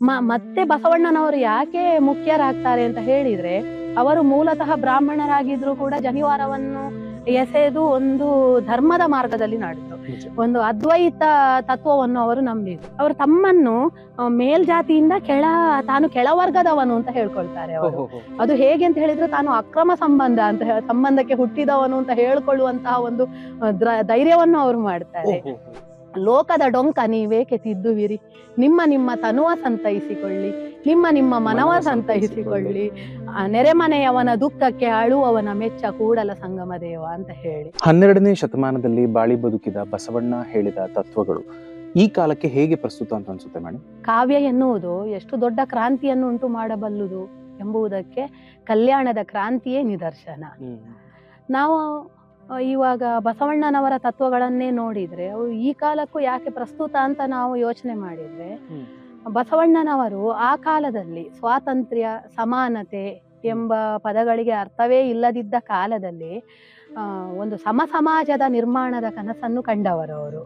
ಮ- ಮತ್ತೆ ಬಸವಣ್ಣನವರು ಯಾಕೆ ಮುಖ್ಯರಾಗ್ತಾರೆ ಅಂತ ಹೇಳಿದ್ರೆ ಅವರು ಮೂಲತಃ ಬ್ರಾಹ್ಮಣರಾಗಿದ್ರು ಕೂಡ ಜನಿವಾರವನ್ನು ಎಸೆದು ಒಂದು ಧರ್ಮದ ಮಾರ್ಗದಲ್ಲಿ ನಡೆದು ಒಂದು ಅದ್ವೈತ ತತ್ವವನ್ನು ಅವರು ನಂಬಿದ್ರು. ಅವರು ತಮ್ಮನ್ನು ಮೇಲ್ಜಾತಿಯಿಂದ ಕೆಳ ತಾನು ಕೆಳವರ್ಗದವನು ಅಂತ ಹೇಳ್ಕೊಳ್ತಾರೆ ಅವರು. ಅದು ಹೇಗೆ ಅಂತ ಹೇಳಿದ್ರೆ ತಾನು ಅಕ್ರಮ ಸಂಬಂಧ ಅಂತ ಸಂಬಂಧಕ್ಕೆ ಹುಟ್ಟಿದವನು ಅಂತ ಹೇಳ್ಕೊಳ್ಳುವಂತಹ ಒಂದು ಧೈರ್ಯವನ್ನು ಅವರು ಮಾಡ್ತಾರೆ. ಲೋಕದ ಡೊಂಕ ನೀವೇಕೆ ತಿದ್ದುವಿರಿ ನಿಮ್ಮ ನಿಮ್ಮ ತನುವ ಸಂತೈಸಿಕೊಳ್ಳಿ ನಿಮ್ಮ ನಿಮ್ಮ ಮನವ ಸಂತೈಸಿಕೊಳ್ಳಿ. ನೆರೆಮನೆಯವನ ದುಃಖಕ್ಕೆ ಅಳುವವನ ಮೆಚ್ಚ ಕೂಡಲ ಸಂಗಮ ದೇವ ಅಂತ ಹೇಳಿ. ಹನ್ನೆರಡನೇ ಶತಮಾನದಲ್ಲಿ ಬಾಳಿ ಬದುಕಿದ ಬಸವಣ್ಣ ಹೇಳಿದ ತತ್ವಗಳು ಈ ಕಾಲಕ್ಕೆ ಹೇಗೆ ಪ್ರಸ್ತುತ ಅಂತ ಅನ್ಸುತ್ತೆ ಮೇಡಮ್ ಕಾವ್ಯ ಎನ್ನುವುದು ಎಷ್ಟು ದೊಡ್ಡ ಕ್ರಾಂತಿಯನ್ನು ಉಂಟು ಮಾಡಬಲ್ಲುದು ಎಂಬುದಕ್ಕೆ ಕಲ್ಯಾಣದ ಕ್ರಾಂತಿಯೇ ನಿದರ್ಶನ. ನಾವು ಇವಾಗ ಬಸವಣ್ಣನವರ ತತ್ವಗಳನ್ನೇ ನೋಡಿದ್ರೆ ಅವು ಈ ಕಾಲಕ್ಕೂ ಯಾಕೆ ಪ್ರಸ್ತುತ ಅಂತ ನಾವು ಯೋಚನೆ ಮಾಡಿದ್ರೆ ಬಸವಣ್ಣನವರು ಆ ಕಾಲದಲ್ಲಿ ಸ್ವಾತಂತ್ರ್ಯ ಸಮಾನತೆ ಎಂಬ ಪದಗಳಿಗೆ ಅರ್ಥವೇ ಇಲ್ಲದಿದ್ದ ಕಾಲದಲ್ಲಿ ಒಂದು ಸಮ ಸಮಾಜದ ನಿರ್ಮಾಣದ ಕನಸನ್ನು ಕಂಡವರು ಅವರು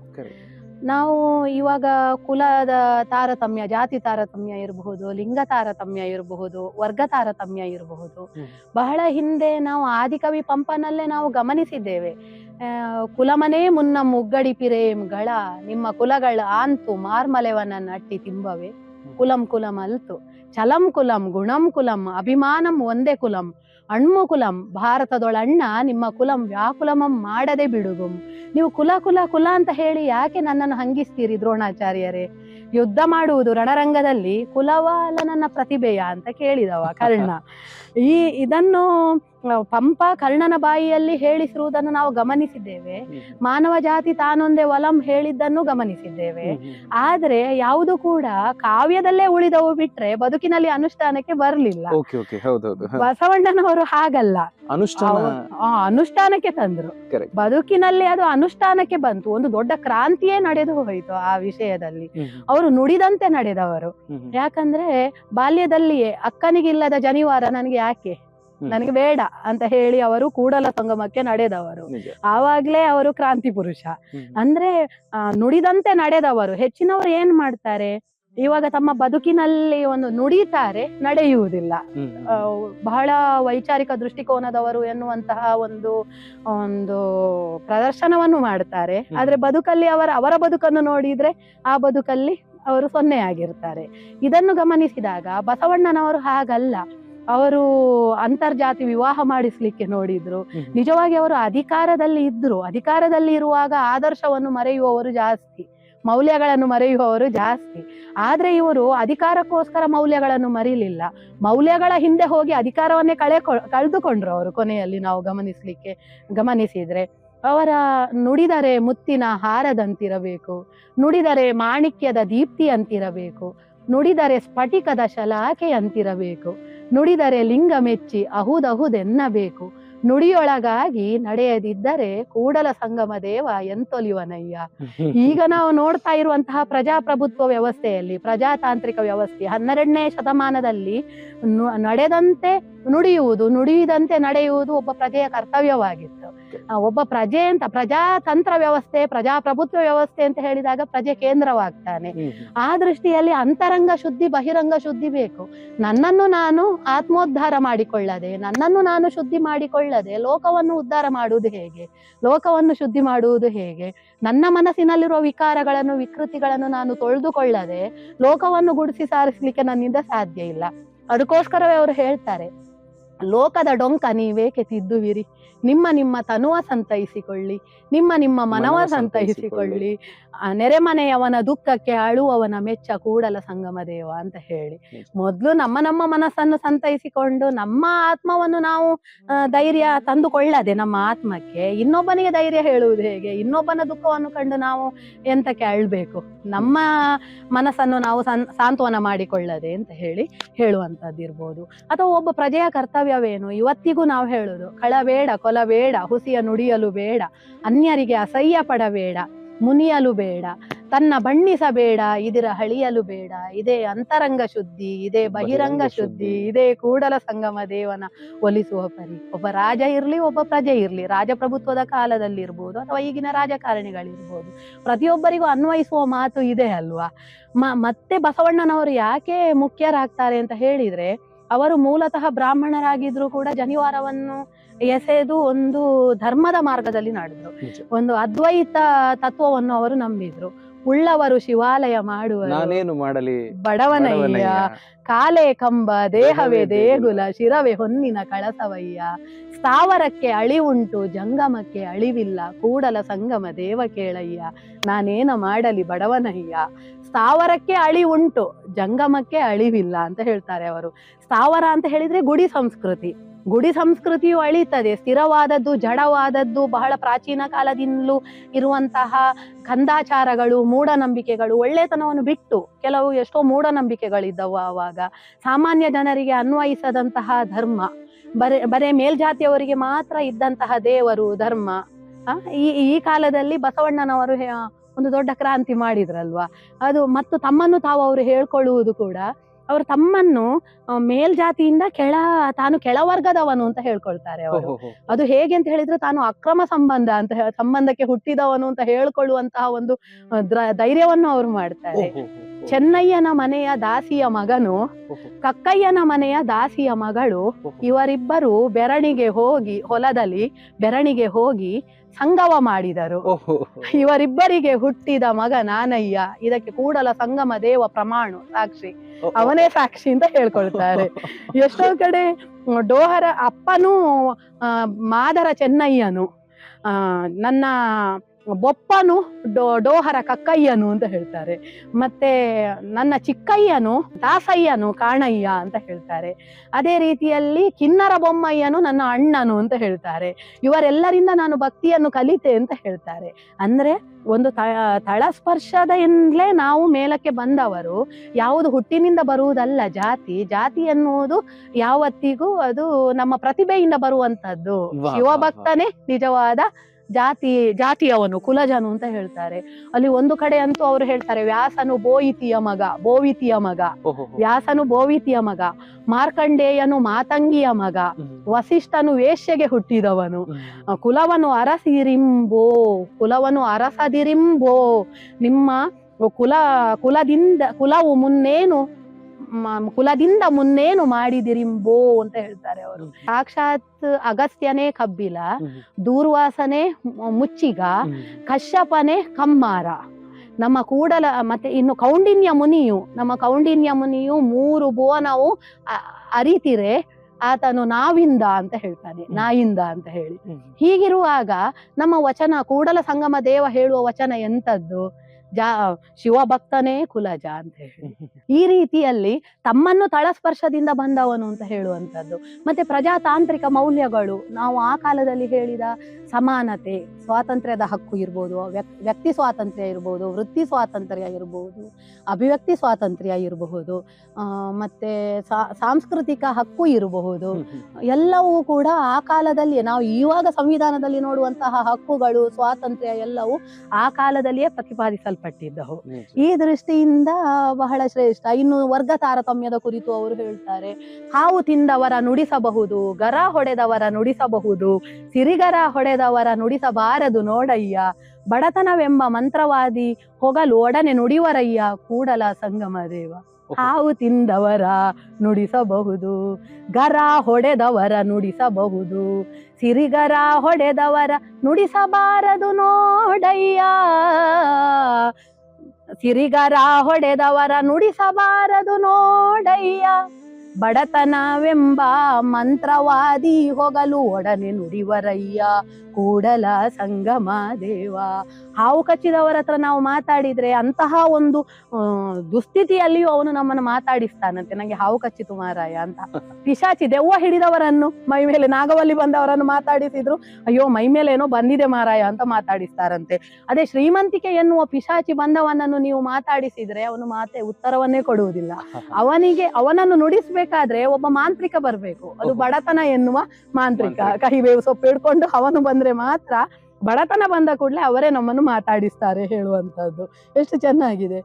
ನಾವು ಇವಾಗ ಕುಲದ ತಾರತಮ್ಯ ಜಾತಿ ತಾರತಮ್ಯ ಇರಬಹುದು ಲಿಂಗ ತಾರತಮ್ಯ ಇರಬಹುದು ವರ್ಗ ತಾರತಮ್ಯ ಇರಬಹುದು. ಬಹಳ ಹಿಂದೆ ನಾವು ಆದಿಕವಿ ಪಂಪನಲ್ಲೇ ನಾವು ಗಮನಿಸಿದ್ದೇವೆ. ಕುಲಮನೆ ಮುನ್ನ ಮುಗ್ಗಡಿ ಪಿರೇಮ್ಗಳ ನಿಮ್ಮ ಕುಲಗಳ ಆಂತು ಮಾರ್ಮಲೆವನ ನಟ್ಟಿ ತಿಂಬವೆ. ಕುಲಂ ಕುಲಂ ಅಲ್ತು ಚಲಂ ಕುಲಂ ಗುಣಂ ಕುಲಂ ಅಭಿಮಾನಂ ಒಂದೇ ಕುಲಂ. ಅಣ್ಮು ಕುಲಂ ಭಾರತದೊಳಣ್ಣ ನಿಮ್ಮ ಕುಲಂ ವ್ಯಾಕುಲಮಂ ಮಾಡದೆ ಬಿಡುಗುಂ. ನೀವು ಕುಲ ಕುಲ ಕುಲ ಅಂತ ಹೇಳಿ ಯಾಕೆ ನನ್ನನ್ನು ಹಂಗಿಸ್ತೀರಿ ದ್ರೋಣಾಚಾರ್ಯರೇ? ಯುದ್ಧ ಮಾಡುವುದು ರಣರಂಗದಲ್ಲಿ ಕುಲವಾಲ ನನ್ನ ಪ್ರತಿಭೆಯ ಅಂತ ಕೇಳಿದವ ಕರ್ಣ. ಈ ಇದನ್ನು ಪಂಪ ಕರ್ಣನ ಬಾಯಿಯಲ್ಲಿ ಹೇಳಿಸಿರುವುದನ್ನು ನಾವು ಗಮನಿಸಿದ್ದೇವೆ. ಮಾನವ ಜಾತಿ ತಾನೊಂದೇ ವಲಂ ಹೇಳಿದ್ದನ್ನು ಗಮನಿಸಿದ್ದೇವೆ. ಆದ್ರೆ ಯಾವುದು ಕೂಡ ಕಾವ್ಯದಲ್ಲೇ ಉಳಿದವು ಬಿಟ್ರೆ ಬದುಕಿನಲ್ಲಿ ಅನುಷ್ಠಾನಕ್ಕೆ ಬರಲಿಲ್ಲ. ಬಸವಣ್ಣನವರು ಹಾಗಲ್ಲ. ಅನುಷ್ಠಾನ ಅನುಷ್ಠಾನಕ್ಕೆ ತಂದ್ರು. ಬದುಕಿನಲ್ಲಿ ಅದು ಅನುಷ್ಠಾನಕ್ಕೆ ಬಂತು. ಒಂದು ದೊಡ್ಡ ಕ್ರಾಂತಿಯೇ ನಡೆದು ಹೋಯಿತು ಆ ವಿಷಯದಲ್ಲಿ. ಅವರು ನುಡಿದಂತೆ ನಡೆದವರು. ಯಾಕಂದ್ರೆ ಬಾಲ್ಯದಲ್ಲಿಯೇ ಅಕ್ಕನಿಗಿಲ್ಲದ ಜನಿವಾರ ನನಗೆ ಯಾಕೆ? ನನಗೆ ಬೇಡ ಅಂತ ಹೇಳಿ ಅವರು ಕೂಡಲ ಸಂಗಮಕ್ಕೆ ನಡೆದವರು. ಆವಾಗ್ಲೇ ಅವರು ಕ್ರಾಂತಿ ಪುರುಷ. ಅಂದ್ರೆ ನುಡಿದಂತೆ ನಡೆದವರು. ಹೆಚ್ಚಿನವರು ಏನ್ ಮಾಡ್ತಾರೆ? ಇವಾಗ ತಮ್ಮ ಬದುಕಿನಲ್ಲಿ ಒಂದು ನುಡಿತಾರೆ ನಡೆಯುವುದಿಲ್ಲ. ಬಹಳ ವೈಚಾರಿಕ ದೃಷ್ಟಿಕೋನದವರು ಎನ್ನುವಂತಹ ಒಂದು ಒಂದು ಪ್ರದರ್ಶನವನ್ನು ಮಾಡ್ತಾರೆ. ಆದ್ರೆ ಬದುಕಲ್ಲಿ ಅವರ ಅವರ ಬದುಕನ್ನು ನೋಡಿದ್ರೆ ಆ ಬದುಕಲ್ಲಿ ಅವರು ಸೊನ್ನೆ ಆಗಿರ್ತಾರೆ. ಇದನ್ನು ಗಮನಿಸಿದಾಗ ಬಸವಣ್ಣನವರು ಹಾಗಲ್ಲ. ಅವರು ಅಂತರ್ಜಾತಿ ವಿವಾಹ ಮಾಡಿಸ್ಲಿಕ್ಕೆ ನೋಡಿದ್ರು. ನಿಜವಾಗಿ ಅವರು ಅಧಿಕಾರದಲ್ಲಿ ಇದ್ರು. ಅಧಿಕಾರದಲ್ಲಿ ಇರುವಾಗ ಆದರ್ಶವನ್ನು ಮರೆಯುವವರು ಜಾಸ್ತಿ ಮೌಲ್ಯಗಳನ್ನು ಮರೆಯುವವರು ಜಾಸ್ತಿ. ಆದ್ರೆ ಇವರು ಅಧಿಕಾರಕ್ಕೋಸ್ಕರ ಮೌಲ್ಯಗಳನ್ನು ಮರೀಲಿಲ್ಲ. ಮೌಲ್ಯಗಳ ಹಿಂದೆ ಹೋಗಿ ಅಧಿಕಾರವನ್ನೇ ಕಳೆ ಕಳೆದುಕೊಂಡ್ರು ಅವರು ಕೊನೆಯಲ್ಲಿ ನಾವು ಗಮನಿಸ್ಲಿಕ್ಕೆ ಗಮನಿಸಿದ್ರೆ. ಅವರ ನುಡಿದರೆ ಮುತ್ತಿನ ಹಾರದಂತಿರಬೇಕು ನುಡಿದರೆ ಮಾಣಿಕ್ಯದ ದೀಪ್ತಿ ಅಂತಿರಬೇಕು ನುಡಿದರೆ ಸ್ಫಟಿಕದ ಶಲಾಖೆಯಂತಿರಬೇಕು. ನುಡಿದರೆ ಲಿಂಗ ಮೆಚ್ಚಿ ಅಹುದಹುದೆನ್ನಬೇಕು ನುಡಿಯೊಳಗಾಗಿ ನಡೆಯದಿದ್ದರೆ ಕೂಡಲ ಸಂಗಮ ದೇವ ಎಂತೊಲಿವನಯ್ಯ. ಈಗ ನಾವು ನೋಡ್ತಾ ಇರುವಂತಹ ಪ್ರಜಾಪ್ರಭುತ್ವ ವ್ಯವಸ್ಥೆಯಲ್ಲಿ ಪ್ರಜಾತಾಂತ್ರಿಕ ವ್ಯವಸ್ಥೆ ಹನ್ನೆರಡನೇ ಶತಮಾನದಲ್ಲಿ ನಡೆದಂತೆ ನುಡಿಯುವುದು ನುಡಿಯದಂತೆ ನಡೆಯುವುದು ಒಬ್ಬ ಪ್ರಜೆಯ ಕರ್ತವ್ಯವಾಗಿತ್ತು. ಒಬ್ಬ ಪ್ರಜೆ ಅಂತ ಪ್ರಜಾತಂತ್ರ ವ್ಯವಸ್ಥೆ ಪ್ರಜಾಪ್ರಭುತ್ವ ವ್ಯವಸ್ಥೆ ಅಂತ ಹೇಳಿದಾಗ ಪ್ರಜೆ ಕೇಂದ್ರವಾಗ್ತಾನೆ. ಆ ದೃಷ್ಟಿಯಲ್ಲಿ ಅಂತರಂಗ ಶುದ್ಧಿ ಬಹಿರಂಗ ಶುದ್ಧಿ ಬೇಕು. ನನ್ನನ್ನು ನಾನು ಆತ್ಮೋದ್ಧಾರ ಮಾಡಿಕೊಳ್ಳದೆ ನನ್ನನ್ನು ನಾನು ಶುದ್ಧಿ ಮಾಡಿಕೊಳ್ಳದೆ ಲೋಕವನ್ನು ಉದ್ಧಾರ ಮಾಡುವುದು ಹೇಗೆ? ಲೋಕವನ್ನು ಶುದ್ಧಿ ಮಾಡುವುದು ಹೇಗೆ? ನನ್ನ ಮನಸ್ಸಿನಲ್ಲಿರುವ ವಿಕಾರಗಳನ್ನು ವಿಕೃತಿಗಳನ್ನು ನಾನು ತೊಳೆದುಕೊಳ್ಳದೆ ಲೋಕವನ್ನು ಗುಡಿಸಿ ಸಾರಿಸ್ಲಿಕ್ಕೆ ನನ್ನಿಂದ ಸಾಧ್ಯ ಇಲ್ಲ. ಅದಕ್ಕೋಸ್ಕರವೇ ಅವರು ಹೇಳ್ತಾರೆ ಲೋಕದ ಡೊಂಕ ನೀವೇಕೆ ತಿದ್ದುವಿರಿ ನಿಮ್ಮ ನಿಮ್ಮ ತನುವ ಸಂತೈಸಿಕೊಳ್ಳಿ. ನಿಮ್ಮ ನಿಮ್ಮ ಮನವ ಸಂತೈಸಿಕೊಳ್ಳಿ. ನೆರೆಮನೆಯವನ ದುಃಖಕ್ಕೆ ಅಳುವವನ ಮೆಚ್ಚ ಕೂಡಲ ಸಂಗಮ ದೇವ ಅಂತ ಹೇಳಿ. ಮೊದಲು ನಮ್ಮ ನಮ್ಮ ಮನಸ್ಸನ್ನು ಸಂತೈಸಿಕೊಂಡು ನಮ್ಮ ಆತ್ಮವನ್ನು ನಾವು ಧೈರ್ಯ ತಂದುಕೊಳ್ಳದೆ ನಮ್ಮ ಆತ್ಮಕ್ಕೆ ಇನ್ನೊಬ್ಬನಿಗೆ ಧೈರ್ಯ ಹೇಳುವುದು ಹೇಗೆ? ಇನ್ನೊಬ್ಬನ ದುಃಖವನ್ನು ಕಂಡು ನಾವು ಎಂತಕ್ಕೆ ಅಳ್ಬೇಕು ನಮ್ಮ ಮನಸ್ಸನ್ನು ನಾವು ಸಾಂತ್ವನ ಮಾಡಿಕೊಳ್ಳದೆ ಅಂತ ಹೇಳಿ ಹೇಳುವಂತದ್ದಿರ್ಬೋದು. ಅಥವಾ ಒಬ್ಬ ಪ್ರಜೆಯ ಕರ್ತವ್ಯವೇನು? ಇವತ್ತಿಗೂ ನಾವು ಹೇಳುದು ಕಳಬೇಡ ಕೊಲಬೇಡ ಹುಸಿಯ ನುಡಿಯಲು ಬೇಡ ಅನ್ಯರಿಗೆ ಅಸಹ್ಯ ಪಡಬೇಡ ಮುನಿಯಲು ಬೇಡ ತನ್ನ ಬಣ್ಣಿಸಬೇಡ ಇದಿರ ಹಳಿಯಲು ಬೇಡ ಇದೇ ಅಂತರಂಗ ಶುದ್ಧಿ ಇದೇ ಬಹಿರಂಗ ಶುದ್ಧಿ. ಇದೇ ಕೂಡಲ ಸಂಗಮ ದೇವನ ಒಲಿಸುವ ಪರಿ. ಒಬ್ಬ ರಾಜ ಇರ್ಲಿ ಒಬ್ಬ ಪ್ರಜೆ ಇರ್ಲಿ ರಾಜಪ್ರಭುತ್ವದ ಕಾಲದಲ್ಲಿ ಇರ್ಬೋದು ಅಥವಾ ಈಗಿನ ರಾಜಕಾರಣಿಗಳಿರ್ಬೋದು. ಪ್ರತಿಯೊಬ್ಬರಿಗೂ ಅನ್ವಯಿಸುವ ಮಾತು ಇದೆ ಅಲ್ವಾ? ಮ ಮತ್ತೆ ಬಸವಣ್ಣನವರು ಯಾಕೆ ಮುಖ್ಯರಾಗ್ತಾರೆ ಅಂತ ಹೇಳಿದ್ರೆ ಅವರು ಮೂಲತಃ ಬ್ರಾಹ್ಮಣರಾಗಿದ್ರು ಕೂಡ ಜನಿವಾರವನ್ನು ಎಸೆದು ಒಂದು ಧರ್ಮದ ಮಾರ್ಗದಲ್ಲಿ ನಡೆದ್ರು. ಒಂದು ಅದ್ವೈತ ತತ್ವವನ್ನು ಅವರು ನಂಬಿದ್ರು. ಉಳ್ಳವರು ಶಿವಾಲಯ ಮಾಡುವ ನಾನೇನು ಮಾಡಲಿ? ಬಡವನಯ್ಯ ಕಾಲೆ ಕಂಬ ದೇಹವೇ ದೇಹವೇ ದೇಗುಲ ಶಿರವೆ ಹೊನ್ನಿನ ಕಳಸವಯ್ಯ. ಸ್ಥಾವರಕ್ಕೆ ಅಳಿವುಂಟು ಜಂಗಮಕ್ಕೆ ಅಳಿವಿಲ್ಲ ಕೂಡಲ ಸಂಗಮ ದೇವ ಕೇಳಯ್ಯ. ನಾನೇನ ಮಾಡಲಿ ಬಡವನಯ್ಯ? ಸ್ಥಾವರಕ್ಕೆ ಅಳಿವುಂಟು ಜಂಗಮಕ್ಕೆ ಅಳಿವಿಲ್ಲ ಅಂತ ಹೇಳ್ತಾರೆ ಅವರು. ಸ್ಥಾವರ ಅಂತ ಹೇಳಿದ್ರೆ ಗುಡಿ ಸಂಸ್ಕೃತಿ. ಗುಡಿ ಸಂಸ್ಕೃತಿಯು ಅಳಿತದೆ ಸ್ಥಿರವಾದದ್ದು, ಜಡವಾದದ್ದು, ಬಹಳ ಪ್ರಾಚೀನ ಕಾಲದಿಂದಲೂ ಇರುವಂತಹ ಕಂದಾಚಾರಗಳು, ಮೂಢನಂಬಿಕೆಗಳು ಒಳ್ಳೆತನವನ್ನು ಬಿಟ್ಟು ಕೆಲವು ಎಷ್ಟೋ ಮೂಢನಂಬಿಕೆಗಳಿದ್ದವು ಆವಾಗ. ಸಾಮಾನ್ಯ ಜನರಿಗೆ ಅನ್ವಯಿಸದಂತಹ ಧರ್ಮ. ಬರೇ ಬರೇ ಮೇಲ್ಜಾತಿಯವರಿಗೆ ಮಾತ್ರ ಇದ್ದಂತಹ ದೇವರು ಧರ್ಮ. ಈ ಈ ಕಾಲದಲ್ಲಿ ಬಸವಣ್ಣನವರು ಒಂದು ದೊಡ್ಡ ಕ್ರಾಂತಿ ಮಾಡಿದ್ರಲ್ವಾ? ಅದು, ಮತ್ತು ತಮ್ಮನ್ನು ತಾವು ಅವರು ಹೇಳ್ಕೊಳ್ಳುವುದು ಕೂಡ ಅವರು ತಮ್ಮನ್ನು ಮೇಲ್ಜಾತಿಯಿಂದ ಕೆಳ ತಾನು ಕೆಳವರ್ಗದವನು ಅಂತ ಹೇಳ್ಕೊಳ್ತಾರೆ ಅವರು. ಅದು ಹೇಗೆ ಅಂತ ಹೇಳಿದ್ರೆ ತಾನು ಅಕ್ರಮ ಸಂಬಂಧ ಅಂತ ಸಂಬಂಧಕ್ಕೆ ಹುಟ್ಟಿದವನು ಅಂತ ಹೇಳ್ಕೊಳ್ಳುವಂತಹ ಒಂದು ಧೈರ್ಯವನ್ನು ಅವರು ಮಾಡ್ತಾರೆ. ಚೆನ್ನಯ್ಯನ ಮನೆಯ ದಾಸಿಯ ಮಗನು ಕಕ್ಕಯ್ಯನ ಮನೆಯ ದಾಸಿಯ ಮಗಳು. ಇವರಿಬ್ಬರು ಬೆರಣಿಗೆ ಹೋಗಿ ಹೊಲದಲ್ಲಿ ಬೆರಣಿಗೆ ಹೋಗಿ ಸಂಗವ ಮಾಡಿದರು. ಇವರಿಬ್ಬರಿಗೆ ಹುಟ್ಟಿದ ಮಗ ನಾನಯ್ಯ ಇದಕ್ಕೆ ಕೂಡಲ ಸಂಗಮ ದೇವ ಪ್ರಮಾಣ ಸಾಕ್ಷಿ. ಅವನೇ ಸಾಕ್ಷಿ ಅಂತ ಹೇಳ್ಕೊಳ್ತಾರೆ ಎಷ್ಟೋ ಕಡೆ ಡೋಹರ ಅಪ್ಪನು ಮಾದರ ಚೆನ್ನಯ್ಯನು ಆ, ನನ್ನ ಬೊಪ್ಪನು ಡೋ ಡೋಹರ ಕಕ್ಕಯ್ಯನು ಅಂತ ಹೇಳ್ತಾರೆ. ಮತ್ತೆ ನನ್ನ ಚಿಕ್ಕಯ್ಯನು ದಾಸಯ್ಯನು ಕಾಣಯ್ಯ ಅಂತ ಹೇಳ್ತಾರೆ. ಅದೇ ರೀತಿಯಲ್ಲಿ ಕಿನ್ನರ ಬೊಮ್ಮಯ್ಯನು ನನ್ನ ಅಣ್ಣನು ಅಂತ ಹೇಳ್ತಾರೆ. ಇವರೆಲ್ಲರಿಂದ ನಾನು ಭಕ್ತಿಯನ್ನು ಕಲಿತೆ ಅಂತ ಹೇಳ್ತಾರೆ. ಅಂದ್ರೆ ಒಂದು ತ ತಳಸ್ಪರ್ಶದಿಂದಲೇ ನಾವು ಮೇಲಕ್ಕೆ ಬಂದವರು. ಯಾವುದು ಹುಟ್ಟಿನಿಂದ ಬರುವುದಲ್ಲ ಜಾತಿ. ಜಾತಿ ಎನ್ನುವುದು ಯಾವತ್ತಿಗೂ ಅದು ನಮ್ಮ ಪ್ರತಿಭೆಯಿಂದ ಬರುವಂತದ್ದು ಶಿವಭಕ್ತನೇ ನಿಜವಾದ ಜಾತಿ ಜಾತಿಯವನು ಕುಲಜನು ಅಂತ ಹೇಳ್ತಾರೆ ಅಲ್ಲಿ ಒಂದು ಕಡೆ ಅಂತೂ ಅವರು ಹೇಳ್ತಾರೆ ವ್ಯಾಸನು ಬೋಯಿತಿಯ ಮಗ ಬೋವಿತಿಯ ಮಗ. ವ್ಯಾಸನು ಬೋವಿತಿಯ ಮಗ ಮಾರ್ಕಂಡೇಯನು ಮಾತಂಗಿಯ ಮಗ. ವಸಿಷ್ಠನು ವೇಶ್ಯೆಗೆ ಹುಟ್ಟಿದವನು ಕುಲವನು ಅರಸಿರಿಂಬೋ ಕುಲವನು ಅರಸದಿರಿಂಬೋ ನಿಮ್ಮ ಕುಲ ಕುಲದಿಂದ ಕುಲವು ಮುನ್ನೇನು ಕುಲದಿಂದ ಮುನ್ನೇನು ಮಾಡಿದಿರಿಂಬೋ ಅಂತ ಹೇಳ್ತಾರೆ ಅವರು. ಸಾಕ್ಷಾತ್ ಅಗಸ್ತ್ಯನೇ ಕಬ್ಬಿಲ. ದೂರ್ವಾಸನೆ ಮುಚ್ಚಿಗ ಕಶ್ಯಪನೆ ಕಮ್ಮಾರ. ನಮ್ಮ ಕೂಡಲ ಮತ್ತೆ ಇನ್ನು ಕೌಂಡಿನ್ಯ ಮುನಿಯು ನಮ್ಮ ಕೌಂಡಿನ್ಯ ಮುನಿಯು ಮೂರು ಅ- ಅರಿತಿರೆ ಆತನು ನಾವಿಂದ ಅಂತ ಹೇಳ್ತಾನೆ. ನಾಯಿಂದ ಅಂತ ಹೇಳಿ. ಹೀಗಿರುವಾಗ ನಮ್ಮ ವಚನ ಕೂಡಲ ಸಂಗಮ ದೇವ ಹೇಳುವ ವಚನ ಎಂತದ್ದು ಜಾ ಶಿವಭಕ್ತನೇ ಕುಲಜ ಅಂತ ಹೇಳಿ. ಈ ರೀತಿಯಲ್ಲಿ ತಮ್ಮನ್ನು ತಳಸ್ಪರ್ಶದಿಂದ ಬಂದವನು ಅಂತ ಹೇಳುವಂಥದ್ದು. ಮತ್ತೆ ಪ್ರಜಾತಾಂತ್ರಿಕ ಮೌಲ್ಯಗಳು, ನಾವು ಆ ಕಾಲದಲ್ಲಿ ಹೇಳಿದ ಸಮಾನತೆ, ಸ್ವಾತಂತ್ರ್ಯದ ಹಕ್ಕು ಇರ್ಬೋದು ವ್ಯಕ್- ವ್ಯಕ್ತಿ ಸ್ವಾತಂತ್ರ್ಯ ಇರ್ಬೋದು, ವೃತ್ತಿ ಸ್ವಾತಂತ್ರ್ಯ ಇರ್ಬೋದು, ಅಭಿವ್ಯಕ್ತಿ ಸ್ವಾತಂತ್ರ್ಯ ಇರಬಹುದು ಮತ್ತೆ ಸಾಂಸ್ಕೃತಿಕ ಹಕ್ಕು ಇರಬಹುದು. ಎಲ್ಲವೂ ಕೂಡ ಆ ಕಾಲದಲ್ಲಿ ನಾವು ಇವಾಗ ಸಂವಿಧಾನದಲ್ಲಿ ನೋಡುವಂತಹ ಹಕ್ಕುಗಳು, ಸ್ವಾತಂತ್ರ್ಯ ಎಲ್ಲವೂ ಆ ಕಾಲದಲ್ಲಿಯೇ ಪ್ರತಿಪಾದಿಸಲ್ಪಟ್ಟಿದ್ದವು ನಿಜ. ಈ ದೃಷ್ಟಿಯಿಂದ ಬಹಳ ಶ್ರೇಷ್ಠ. ಇನ್ನು ವರ್ಗ ತಾರತಮ್ಯದ ಕುರಿತು ಅವರು ಹೇಳ್ತಾರೆ ಹಾವು ತಿಂದವರ ನುಡಿಸಬಹುದು ಗರ ಹೊಡೆದವರ ನುಡಿಸಬಹುದು ಸಿರಿಗರ ಹೊಡೆದವರ ನುಡಿಸಬಾರದು ನೋಡಯ್ಯ ಬಡತನವೆಂಬ ಮಂತ್ರವಾದಿ ಹೊಗಲು ಒಡನೆ ನುಡಿವರಯ್ಯ ಕೂಡಲ ಸಂಗಮ ದೇವ. ಹಾವು ತಿಂದವರ ನುಡಿಸಬಹುದು ಗರ ಹೊಡೆದವರ ನುಡಿಸಬಹುದು ಸಿರಿಗರ ಹೊಡೆದವರ ನುಡಿಸಬಾರದು ನೋಡಯ್ಯ. ಸಿರಿಗರ ಹೊಡೆದವರ ನುಡಿಸಬಾರದು ನೋಡಯ್ಯ. ಬಡತನವೆಂಬ ಮಂತ್ರವಾದಿ ಹೋಗಲು ಒಡನೆ ನುಡಿವರಯ್ಯ. ಕೂಡಲ ಸಂಗಮ ದೇವ. ಹಾವು ಕಚ್ಚಿದವರ ಹತ್ರ ನಾವು ಮಾತಾಡಿದ್ರೆ ಅಂತಹ ಒಂದು ದುಸ್ಥಿತಿಯಲ್ಲಿಯೂ ಅವನು ನಮ್ಮನ್ನು ಮಾತಾಡಿಸ್ತಾನಂತೆ. ನಂಗೆ ಹಾವು ಕಚ್ಚಿತು ಮಾರಾಯ ಅಂತ. ಪಿಶಾಚಿ ದೆವ್ವ ಹಿಡಿದವರನ್ನು ಮೈ ಮೇಲೆ ನಾಗವಲ್ಲಿ ಬಂದವರನ್ನು ಮಾತಾಡಿಸಿದ್ರು. ಅಯ್ಯೋ ಮೈ ಮೇಲೆ ಏನೋ ಬಂದಿದೆ ಮಾರಾಯ ಅಂತ ಮಾತಾಡಿಸ್ತಾರಂತೆ. ಅದೇ ಶ್ರೀಮಂತಿಕೆ ಎನ್ನುವ ಪಿಶಾಚಿ ಬಂದವನನ್ನು ನೀವು ಮಾತಾಡಿಸಿದ್ರೆ ಅವನು ಮಾತೆ ಉತ್ತರವನ್ನೇ ಕೊಡುವುದಿಲ್ಲ. ಅವನಿಗೆ ಅವನನ್ನು ನುಡಿಸ್ಬೇಕಾದ್ರೆ ಒಬ್ಬ ಮಾಂತ್ರಿಕ ಬರ್ಬೇಕು. ಅದು ಬಡತನ ಎನ್ನುವ ಮಾಂತ್ರಿಕ. ಕಹಿಬೇವು ಕಹಿ ಬೇವು ಸೊಪ್ಪು ಹಿಡ್ಕೊಂಡು ಅವನು ಬಂದ್ರೆ ಮಾತ್ರ ಬಡತನ ಬಂದ ಕೂಡಲೇ ಅವರೇ ನಮ್ಮನ್ನು ಮಾತಾಡಿಸ್ತಾರೆ ಹೇಳುವಂತದ್ದು ಎಷ್ಟು ಚೆನ್ನಾಗಿದೆ.